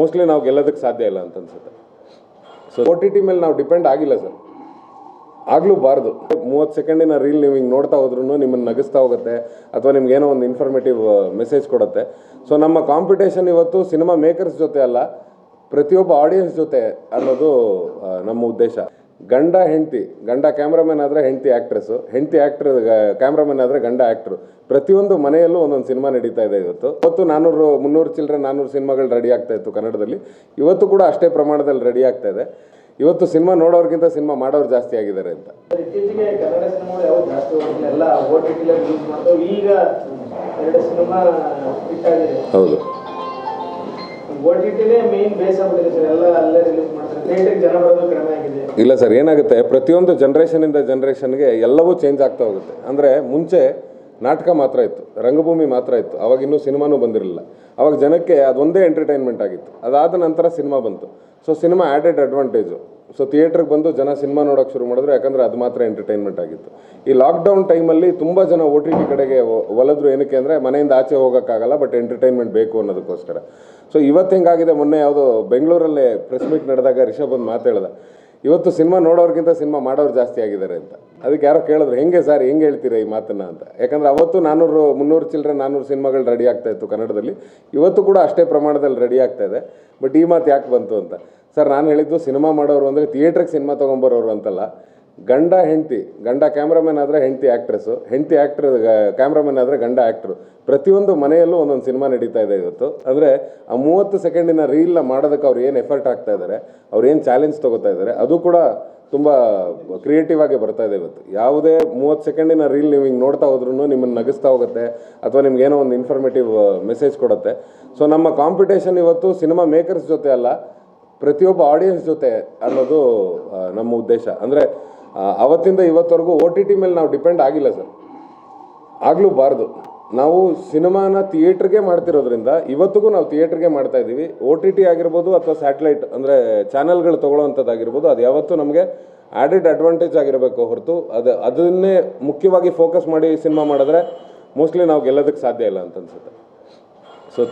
Mostly ನಾವು ಗೆಲ್ಲೋದಕ್ಕೆ ಸಾಧ್ಯ ಇಲ್ಲ ಅಂತ ಅನ್ಸುತ್ತೆ. ಸೊ ಓ ಟಿ ಟಿ ಮೇಲೆ ನಾವು ಡಿಪೆಂಡ್ ಆಗಿಲ್ಲ ಸರ್ ಆಗಲೂ ಬಾರ್ದು. ಮೂವತ್ತು ಸೆಕೆಂಡಿನ ರೀಲ್ ನೀವು ಹಿಂಗೆ ನೋಡ್ತಾ ಹೋದ್ರೂ ನಿಮ್ಮನ್ನು ನಗಿಸ್ತಾ ಹೋಗುತ್ತೆ, ಅಥವಾ ನಿಮ್ಗೆ ಏನೋ ಒಂದು ಇನ್ಫಾರ್ಮೇಟಿವ್ ಮೆಸೇಜ್ ಕೊಡುತ್ತೆ. ಸೊ ನಮ್ಮ ಕಾಂಪಿಟೇಷನ್ ಇವತ್ತು ಸಿನಿಮಾ ಮೇಕರ್ಸ್ ಜೊತೆ ಅಲ್ಲ, ಪ್ರತಿಯೊಬ್ಬ ಆಡಿಯನ್ಸ್ ಜೊತೆ ಅನ್ನೋದು ನಮ್ಮ ಉದ್ದೇಶ. ಗಂಡ ಹೆಂಡತಿ ಗಂಡ ಕ್ಯಾಮ್ರಾಮನ್ ಆದರೆ ಹೆಂಡತಿ ಆ್ಯಕ್ಟ್ರೆಸ್ಸು ಹೆಂಡತಿ ಆ್ಯಕ್ಟ್ರ್ ಕ್ಯಾಮ್ರಾಮನ್ ಆದರೆ ಗಂಡ ಆ್ಯಕ್ಟ್ರು ಪ್ರತಿಯೊಂದು ಮನೆಯಲ್ಲೂ ಒಂದೊಂದು ಸಿನಿಮಾ ನಡೀತಾ ಇದೆ ಇವತ್ತು. ಇವತ್ತು ನಾನ್ನೂರು ಮುನ್ನೂರು ಚಿಲ್ಲರೆ ನಾನ್ನೂರು ಸಿನಿಮಾಗಳು ರೆಡಿ ಆಗ್ತಾ ಇತ್ತು ಕನ್ನಡದಲ್ಲಿ. ಇವತ್ತು ಕೂಡ ಅಷ್ಟೇ ಪ್ರಮಾಣದಲ್ಲಿ ರೆಡಿ ಆಗ್ತಾ ಇದೆ. ಇವತ್ತು ಸಿನಿಮಾ ನೋಡೋರ್ಗಿಂತ ಸಿನಿಮಾ ಮಾಡೋರು ಜಾಸ್ತಿ ಆಗಿದ್ದಾರೆ ಅಂತ. ಹೌದು. ಇಲ್ಲ ಸರ್ ಏನಾಗುತ್ತೆ? ಪ್ರತಿಯೊಂದು ಜನ್ರೇಷನಿಂದ ಜನ್ರೇಷನ್ಗೆ ಎಲ್ಲವೂ ಚೇಂಜ್ ಆಗ್ತಾ ಹೋಗುತ್ತೆ. ಅಂದರೆ ಮುಂಚೆ ನಾಟಕ ಮಾತ್ರ ಇತ್ತು, ರಂಗಭೂಮಿ ಮಾತ್ರ ಇತ್ತು, ಅವಾಗ ಇನ್ನೂ ಸಿನಿಮಾನೂ ಬಂದಿರಲಿಲ್ಲ. ಅವಾಗ ಜನಕ್ಕೆ ಅದೊಂದೇ ಎಂಟರ್ಟೈನ್ಮೆಂಟ್ ಆಗಿತ್ತು. ಅದಾದ ನಂತರ ಸಿನಿಮಾ ಬಂತು. So cinema added advantage so ಥಿಯೇಟ್ರಿಗೆ ಬಂದು ಜನ ಸಿನಿಮಾ ನೋಡೋಕೆ ಶುರು ಮಾಡಿದ್ರು, ಯಾಕಂದರೆ ಅದು ಮಾತ್ರ ಎಂಟರ್ಟೈನ್ಮೆಂಟ್ ಆಗಿತ್ತು. ಈ ಲಾಕ್ಡೌನ್ ಟೈಮಲ್ಲಿ ತುಂಬ ಜನ ಓ ಟಿ ಟಿ ಕಡೆಗೆ ಒ- ಒಲದ್ರು ಏನಕ್ಕೆ ಅಂದರೆ ಮನೆಯಿಂದ ಆಚೆ ಹೋಗೋಕ್ಕಾಗಲ್ಲ ಬಟ್ ಎಂಟರ್ಟೈನ್ಮೆಂಟ್ ಬೇಕು ಅನ್ನೋದಕ್ಕೋಸ್ಕರ. ಸೊ ಇವತ್ತು ಹೆಂಗಾಗಿದೆ, ಮೊನ್ನೆ ಯಾವುದೋ ಬೆಂಗಳೂರಲ್ಲೇ ಪ್ರೆಸ್ ಮೀಟ್ ನಡೆದಾಗ ರಿಷಬ್ ಒಂದು ಮಾತು ಇವತ್ತು ಸಿನಿಮಾ ನೋಡೋರ್ಗಿಂತ ಸಿನಿಮಾ ಮಾಡೋರು ಜಾಸ್ತಿ ಆಗಿದ್ದಾರೆ ಅಂತ. ಅದಕ್ಕೆ ಯಾರೋ ಕೇಳಿದ್ರು, ಹೆಂಗೆ ಸರ್, ಹೆಂಗೆ ಹೇಳ್ತೀರಾ ಈ ಮಾತನ್ನು ಅಂತ? ಯಾಕಂದರೆ ಅವತ್ತು ನಾನ್ನೂರು ಮುನ್ನೂರು ಚಿಲ್ಲರೆ ನಾನ್ನೂರು ಸಿನಿಮಾಗಳು ರೆಡಿ ಆಗ್ತಾ ಇತ್ತು ಕನ್ನಡದಲ್ಲಿ. ಇವತ್ತು ಕೂಡ ಅಷ್ಟೇ ಪ್ರಮಾಣದಲ್ಲಿ ರೆಡಿ ಆಗ್ತಾ ಇದೆ. ಬಟ್ ಈ ಮಾತು ಯಾಕೆ ಬಂತು ಅಂತ? ಸರ್, ನಾನು ಹೇಳಿದ್ದು ಸಿನಿಮಾ ಮಾಡೋರು ಅಂದರೆ ಥಿಯೇಟ್ರಿಗೆ ಸಿನಿಮಾ ತೊಗೊಂಬರೋರು ಅಂತಲ್ಲ. ಗಂಡ ಹೆಂಡತಿ, ಗಂಡ ಕ್ಯಾಮ್ರಾಮನ್ ಆದರೆ ಹೆಂಡತಿ ಆ್ಯಕ್ಟ್ರೆಸ್ಸು ಹೆಂಡತಿ ಆ್ಯಕ್ಟ್ರ್ ಕ್ಯಾಮ್ರಾಮನ್ ಆದರೆ ಗಂಡ ಆ್ಯಕ್ಟ್ರು ಪ್ರತಿಯೊಂದು ಮನೆಯಲ್ಲೂ ಒಂದೊಂದು ಸಿನಿಮಾ ನಡೀತಾ ಇದೆ ಇವತ್ತು. ಅಂದರೆ ಆ ಮೂವತ್ತು ಸೆಕೆಂಡಿನ ರೀಲ್ನ ಮಾಡೋದಕ್ಕೆ ಅವ್ರು ಏನು ಎಫರ್ಟ್ ಹಾಕ್ತಾ ಇದ್ದಾರೆ ಅವ್ರು ಏನು ಚಾಲೆಂಜ್ ತೊಗೋತಾ ಇದ್ದಾರೆ ಅದು ಕೂಡ ತುಂಬ ಕ್ರಿಯೇಟಿವ್ ಆಗಿ ಬರ್ತಾ ಇದೆ ಇವತ್ತು. ಯಾವುದೇ ಮೂವತ್ತು ಸೆಕೆಂಡಿನ ರೀಲ್ ನೀವು ಹಿಂಗೆ ನೋಡ್ತಾ ಹೋದ್ರೂ ನಿಮ್ಮನ್ನು ನಗಿಸ್ತಾ ಹೋಗುತ್ತೆ, ಅಥವಾ ನಿಮ್ಗೆ ಏನೋ ಒಂದು ಇನ್ಫಾರ್ಮೇಟಿವ್ ಮೆಸೇಜ್ ಕೊಡುತ್ತೆ. ಸೊ ನಮ್ಮ ಕಾಂಪಿಟೇಷನ್ ಇವತ್ತು ಸಿನಿಮಾ ಮೇಕರ್ಸ್ ಜೊತೆ ಅಲ್ಲ, ಪ್ರತಿಯೊಬ್ಬ ಆಡಿಯನ್ಸ್ ಜೊತೆ ಅನ್ನೋದು ನಮ್ಮ ಉದ್ದೇಶ. ಅಂದರೆ ಅವತ್ತಿಂದ ಇವತ್ತವರೆಗೂ ಓ ಟಿ ಟಿ ಮೇಲೆ ನಾವು ಡಿಪೆಂಡ್ ಆಗಿಲ್ಲ ಸರ್. ಆಗಲೂ ಬಾರ್ದು. ನಾವು ಸಿನಿಮಾನ ಥಿಯೇಟ್ರಿಗೆ ಮಾಡ್ತಿರೋದ್ರಿಂದ ಇವತ್ತಿಗೂ ನಾವು ಥಿಯೇಟ್ರಿಗೆ ಮಾಡ್ತಾ ಇದ್ದೀವಿ. ಓ ಟಿ ಟಿ ಆಗಿರ್ಬೋದು ಅಥವಾ ಸ್ಯಾಟಲೈಟ್ ಅಂದರೆ ಚಾನಲ್ಗಳು ತೊಗೊಳ್ಳೋವಂಥದ್ದಾಗಿರ್ಬೋದು, ಅದು ಯಾವತ್ತೂ ನಮಗೆ ಆ್ಯಡೆಡ್ ಅಡ್ವಾಂಟೇಜ್ ಆಗಿರಬೇಕು ಹೊರತು. ಅದು, ಅದನ್ನೇ ಮುಖ್ಯವಾಗಿ ಫೋಕಸ್ ಮಾಡಿ ಸಿನಿಮಾ ಮಾಡಿದ್ರೆ ಮೋಸ್ಟ್ಲಿ ನಾವು ಗೆಲ್ಲೋದಕ್ಕೆ ಸಾಧ್ಯ ಇಲ್ಲ ಅಂತ ಅನ್ಸುತ್ತೆ. ಸೊ